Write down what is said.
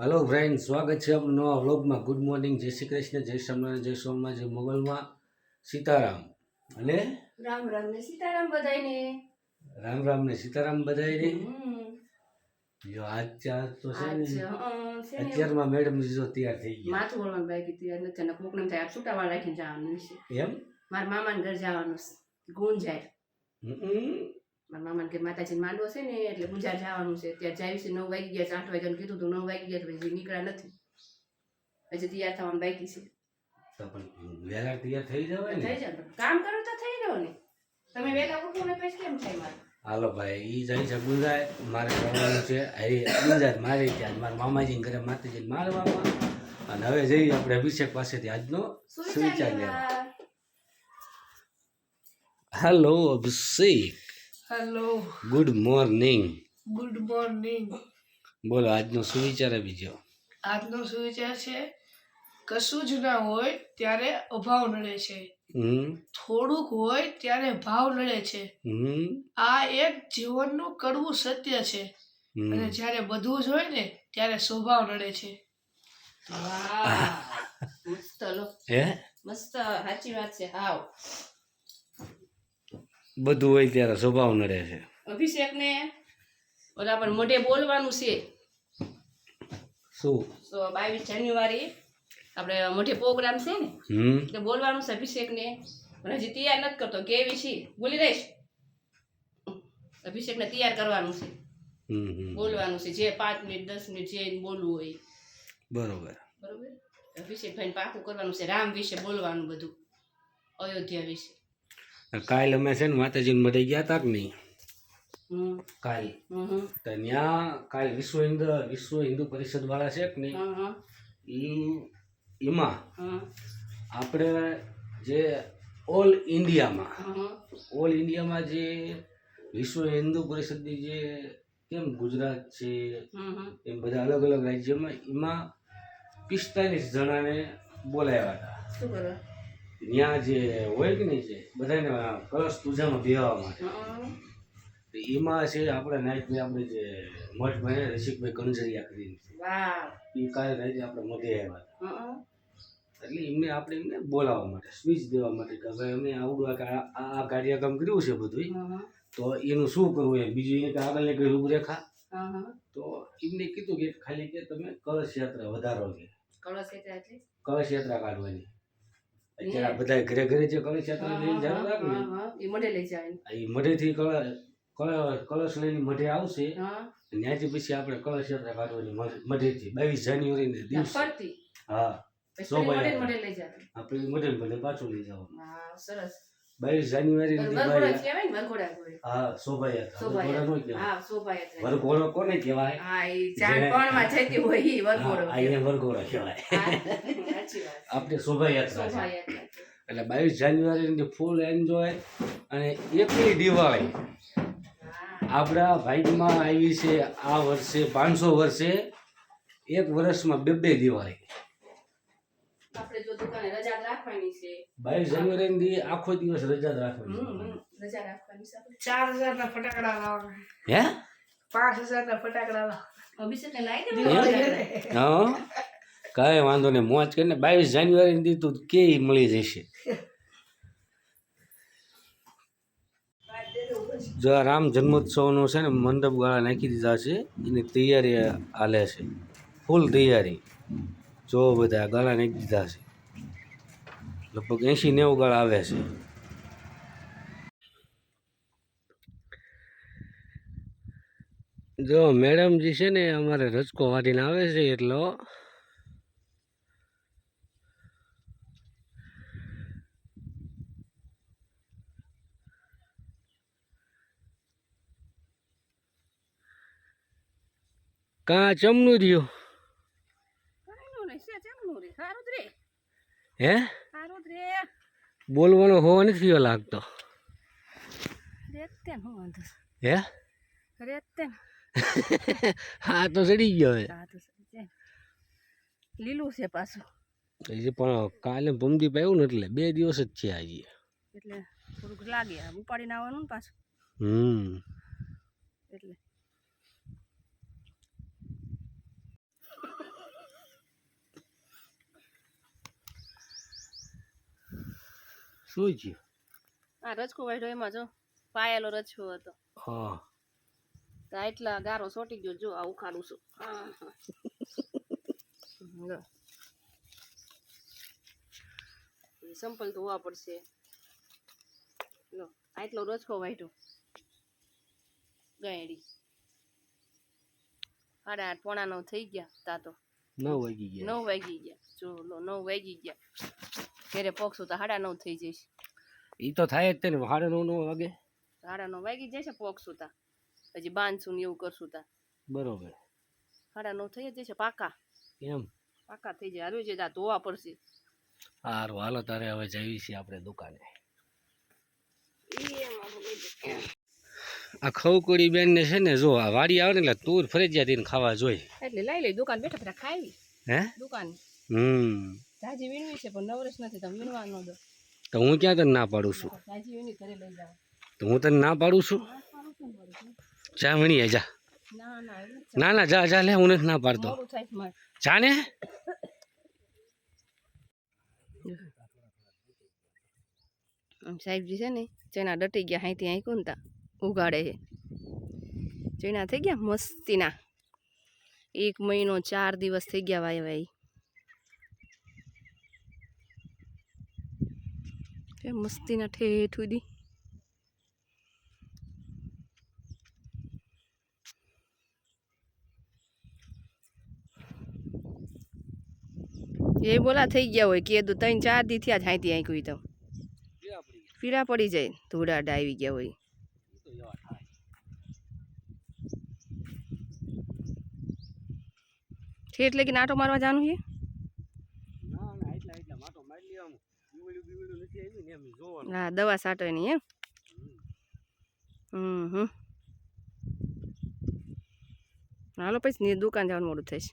Hello friend સ્વાગત છે આપણું નવા વ્લોગમાં. ગુડ મોર્નિંગ જય શ્રી કૃષ્ણ જય સ્વામિનારાયણ જય સોમનાથ જય મોગલમાં. સીતારામ. અને? રામ રામ ને સીતારામ બધાયને. રામ રામ ને સીતારામ બધાય હમ. જો આજ ચાર તો છે ને. અત્યારમાં મેડમ જો તૈયાર થઈ ગયા. માથું વળવાનું બાકી તૈયાર નથી અને કોકને થાય આ છૂટાવાળા રાખીને જવાનું. છે એમ? મારા મામાને ઘર જવાનું. છે હમ. મારા મામાને કે માતાજીને માંડવો છે ને એટલે ગુંજાર જવાનું છે. ત્યાં જાય છે નવ વાગી ગયા છે આઠ વાગ્યાનું કીધું હતું નવ વાગી ગયા તો હજી નીકળ્યા નથી. હજી તૈયાર થવાનું બાકી છે. તો પણ વહેલા તૈયાર થઈ જવાય થઈ જાય કામ કરો તો થઈ રહ્યો ને. તમે વહેલા ઉઠો ને પછી કેમ થાય મારે? હાલો ભાઈ ઈ જાય છે ગુંજાય. મારે છે. હરી ગુંજાય મારે ત્યાં મારા મામાજી ઘરે માતાજી મારવામાં. અને હવે જઈએ આપણે અભિષેક પાસેથી આજનો સુવિચાર લેવા. સુવિચાર hello Abhishek. Hello good morning good morning બોલો આજનો સુવિચાર બીજો આજનો સુવિચાર છે કશું જ ના હોય ત્યારે અભાવ નડે છે. હમ. થોડુંક હોય ત્યારે ભાવ નડે છે. હમ. આ એક જીવનનું કડવું સત્ય છે. અને જ્યારે બધું જ હોય ને ત્યારે સ્વભાવ નડે છે. મસ્ત હે? મસ્ત સાચી વાત છે. હાવ. બધું હોય ત્યારે સ્વભાવ નડે છે. અભિષેક ને ઓલા પણ મોઢે બોલવાનું છે. શું? તો બાવીસ જાન્યુઆરી આપણે મોઢે પ્રોગ્રામ છે ને એટલે બોલવાનું છે અભિષેક ને પણ હજી તૈયાર નથી કરતો કેવી છે? બોલી દઈશ. અભિષેક ને તૈયાર કરવાનું છે. બોલવાનું છે જે પાંચ મિનિટ દસ મિનિટ જે બોલવું હોય. બરોબર. બરોબર? અભિષેક ભાઈ પાકું કરવાનું છે રામ વિશે બોલવાનું બધું અયોધ્યા વિશે. કાલ અમે છે ને માતાજીને મઢે ગયા હતા કે નહીં? હમ. કાલ. તો ત્યાં કાલ વિશ્વ હિન્દુ વિશ્વ હિન્દુ પરિષદ વાળા છે કે નહીં? એમાં આપણે જે ઓલ ઇન્ડિયામાં ઓલ ઇન્ડિયામાં જે વિશ્વ હિન્દુ પરિષદની જે કેમ ગુજરાત છે એમ બધા અલગ અલગ રાજ્યોમાં એમાં પિસ્તાલીસ જણાને બોલાવ્યા હતા. ત્યાં જે હોય કે નહીં છે બધાને કળશ પૂજામાં બેહવા માટે. એમાં છે આપણે નાયકભાઈ આપણે જે મઠભાઈ રસિકભાઈ કંજરિયા કરીને. એ કાલે રાતે આપણે મધે આવ્યા હતા. એટલે એમને આપણે એમને બોલાવવા માટે સ્પીચ દેવા માટે કે ભાઈ અમે આવડું આ આ- આ કાર્યક્રમ કર્યું છે બધું તો એનું શું કરવું એમ? બીજું એને કે આગળની કઈ રૂપરેખા? તો એમને કીધું કે ખાલી કે તમે કળશ યાત્રા વધારો કે કળશ એટલે? કળશ યાત્રા કાઢવાની. અત્યારે આ બધા ઘરે ઘરે જે કળશ યાત્રા લઈને જતા હતા ને એ મઢે લઈ જાય. એ મઢેથી કળશ કળશ લઈને મઢે આવશે. ત્યાંથી પછી આપણે કળશ યાત્રા કાઢવાની મઢ- મઢેથી બાવીસ જાન્યુઆરીને દિવસે. ફરતી. હા શોભાયાત્રા. આપણે મઢે ભલે પાછું લઈ જવાનું. સરસ. બાવીસ જાન્યુઆરી. હા શોભાયાત્રા. હા શોભાયાત્રા વરઘોડો કોને કહેવાય? હા એ ચાર જતી હોય ઈ વરઘોડો અહીંયા વરઘોડા કહેવાય આપણે શોભાયાત્રા એટલે બાવીસ જાન્યુઆરીની ફૂલ એન્જોય અને એકલી દિવાળી. આપણા ભાઈમાં આવી છે આ વર્ષે પાંચસો વર્ષે એક વર્ષમાં બે બે દિવાળી. આપણે જો દુકાને રજા જ રાખવાની છે. બાવીસ જાન્યુઆરીની દી આખો દિવસ રજા જ રાખવાની રજા રાખવાની છે આપણે. ચાર હજારના ફટાકડા લાવવાના. હે? પાંચ હજારના ફટાકડા લાવવાના અભિષેકને લાવી દે. હા? કાંઈ વાંધો નહીં મોજ કરીને બાવીસ જાન્યુઆરી દી તું કે મળી જશે. જો આ રામ જન્મોત્સવનો છે ને મંડપ ગાળા નાખી દીધા છે એની તૈયારી હાલે છે. ફૂલ તૈયારી. જો બધા ગાળા નાખી દીધા છે. લગભગ એંશી નેવું ગાળા આવે છે. જો મેડમજી છે ને અમારે રજકો વાટીને આવે છે એટલો. કાં ચમનું રહ્યું કાંઈનું નહીં, છે ચમનું રે. સારું જ રે. હે. બોલવાનો હોવો નથી થયો લાગતો. હું તે ચડી ગયો હવે. તો લીલું છે પાછું. હજી પણ કાલે ભમદી પાયું ને એટલે બે દિવસ જ છે આજે. એટલે થોડુંક લાગે. ઉપાડીને આવવાનું ને પાછું. હમ. એટલે શું છે આ રચકો વાઢ્યો એમાં જો પાયેલો રચકો હતો. હા. તો એટલા ગારો સોટી ગયો જો આ ઉખાડું છું. સંપલ ધોવા પડશે. લો આટલો રચકો વાઢ્યો. ગાયડી. સાડા આઠ પોણા નવ થઈ ગયા તા તો. નવ વાગી ગયા. નવ વાગી ગયા. જો લો નવ વાગી ગયા. ઘરે પોગશું તો સાડા નવ થઈ જઈશ. એ તો થાય જ તે ને સાડા નવ નવ વાગે. સાડા નવ વાગી જશે પોગશું તા. હજી બાંધશું ને એવું કરશું તા. બરોબર. સાડા નવ થઈ જ જશે પાકા. એમ? પાકા થઈ જાય. હારું છે તા ધોવા પડશે. સારું હાલો તારે હવે જઈએ છીએ આપણે દુકાને. આ ખવકોડી બેન ને છે ને જો આ વાડી આવે ને એટલે તુર ફરજિયાત ખાવા જોઈએ એટલે લઈ લઈ દુકાન બેઠા બેઠા ખાવી હે? દુકાન. હમ. જાજી વીણવી છે પણ નવરસ નથી તમે વીણવા ન દો. તો હું ક્યાં તને ના પાડું છું? જાજી વીણી ઘરે લઈ જાઓ. તો હું તને ના પાડું છું? જા વીણી જા. ના ના જ જા લે હું નથી ના. પાડતો. જા ને. સાહેબજી છે ને ચણા ડટી ગયા અહીંથી અહીં કુંતા ઉગાડે છે. ચણા થઈ ગયા મસ્તીના. એક મહિનો ચાર દિવસ થઈ ગયા વાય વાય. કે મસ્તીના ઠેઠ સુધી. એ બોલા થઈ ગયા હોય કે ત્રણ, ચાર દી થયા જ હાઈ કોઈ તો. પીડા પડી જાય ધોળા ડાવી ગયા હોય. ઠેઠ કે નાટો મારવા જવાનું છે ના ના એટલા એટલા માટો મારી લેવાનું બીવડ્યું બીવડ્યું નથી આવી ને એમ જોવાનું હા દવા સાટવાની એમ? હમ. હમ હાલો પછી દુકાન જવાનું મોડું થશે